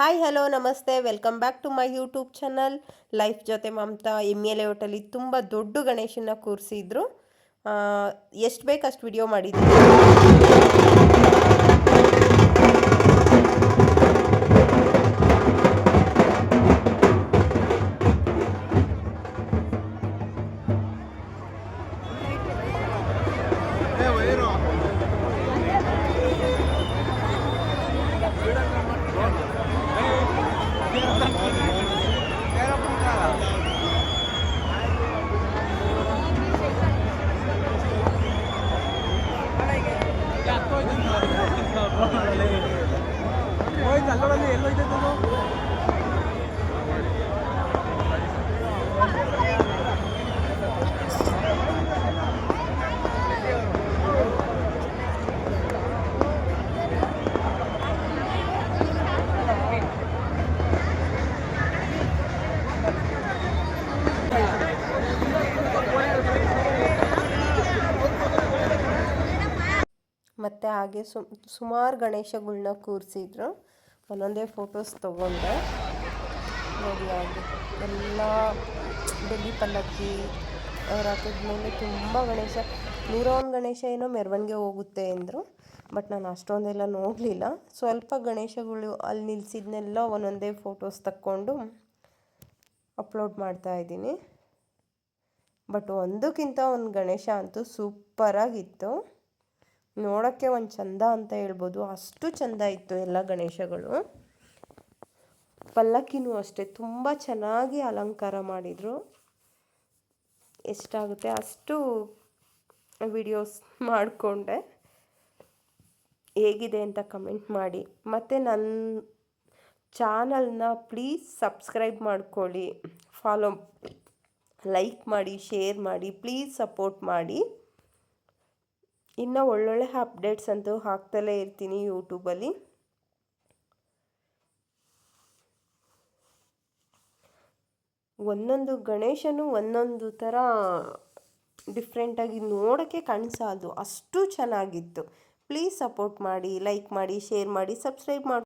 Hi hello ನಮಸ್ತೆ. Welcome back to my YouTube channel life ಜೊತೆ Mamata M L A ತುಂಬ ದೊಡ್ಡ ಗಣೇಶನ ಕೂರಿಸಿದ್ರು. ಎಷ್ಟು ಬೇಕು ಅಷ್ಟು ವಿಡಿಯೋ ಮಾಡಿದ್ದೀನಿ. ಮತ್ತು ಹಾಗೆ ಸುಮಾರು ಗಣೇಶಗಳನ್ನ ಕೂರಿಸಿದ್ರು. ಒಂದೊಂದೇ ಫೋಟೋಸ್ ತೊಗೊಂಡೆ. ನೋಡಿ ಹಾಗೆ. ಎಲ್ಲ ಬೆಳ್ಳಿ ಪಲ್ಲಕ್ಕಿ, ಅವ್ರು ಮೇಲೆ ತುಂಬ ಗಣೇಶ ನೂರೋ ಒಂದು ಗಣೇಶ ಏನೋ ಮೆರವಣಿಗೆ ಹೋಗುತ್ತೆ ಅಂದರು ಬಟ್ ನಾನು ಅಷ್ಟೊಂದೆಲ್ಲ ನೋಡಲಿಲ್ಲ. ಸ್ವಲ್ಪ ಗಣೇಶಗಳು ಅಲ್ಲಿ ನಿಲ್ಲಿಸಿದ್ನೆಲ್ಲ ಒಂದೊಂದೇ ಫೋಟೋಸ್ ತಕ್ಕೊಂಡು ಅಪ್ಲೋಡ್ ಮಾಡ್ತಾ ಇದ್ದೀನಿ. ಬಟ್ ಒಂದಕ್ಕಿಂತ ಒಂದು ಗಣೇಶ ಅಂತೂ ಸೂಪರಾಗಿತ್ತು ನೋಡೋಕ್ಕೆ ಒಂದು ಚಂದ ಅಂತ ಹೇಳ್ಬೋದು. ಅಷ್ಟು ಚಂದ ಇತ್ತು ಎಲ್ಲ ಗಣೇಶಗಳು. ಪಲ್ಲಕ್ಕಿನೂ ಅಷ್ಟೇ, ತುಂಬ ಚೆನ್ನಾಗಿ ಅಲಂಕಾರ ಮಾಡಿದರು. ಎಷ್ಟಾಗುತ್ತೆ? ಅಷ್ಟು ವಿಡಿಯೋಸ್ ಮಾಡಿಕೊಂಡೆ. ಹೇಗಿದೆ ಅಂತ ಕಮೆಂಟ್ ಮಾಡಿ. ಮತ್ತು ನನ್ನ ಚಾನಲ್ನ ಪ್ಲೀಸ್ ಸಬ್ಸ್ಕ್ರೈಬ್ ಮಾಡ್ಕೊಳ್ಳಿ. ಫಾಲೋ ಲೈಕ್ ಮಾಡಿ ಶೇರ್ ಮಾಡಿ ಪ್ಲೀಸ್ ಸಪೋರ್ಟ್ ಮಾಡಿ. ಇನ್ನು ಒಳ್ಳೊಳ್ಳೆ ಅಪ್ಡೇಟ್ಸ್ ಅಂತೂ ಹಾಕ್ತಲೇ ಇರ್ತೀನಿ ಯೂಟ್ಯೂಬಲ್ಲಿ ಒಂದೊಂದು ಗಣೇಶನು ಒಂದೊಂದು ಥರ ಡಿಫ್ರೆಂಟಾಗಿ ನೋಡೋಕ್ಕೆ ಕಾಣಿಸೋದು. ಅಷ್ಟು ಚೆನ್ನಾಗಿತ್ತು. ಪ್ಲೀಸ್ ಸಪೋರ್ಟ್ ಮಾಡಿ ಲೈಕ್ ಮಾಡಿ ಶೇರ್ ಮಾಡಿ ಸಬ್ಸ್ಕ್ರೈಬ್ ಮಾಡಿ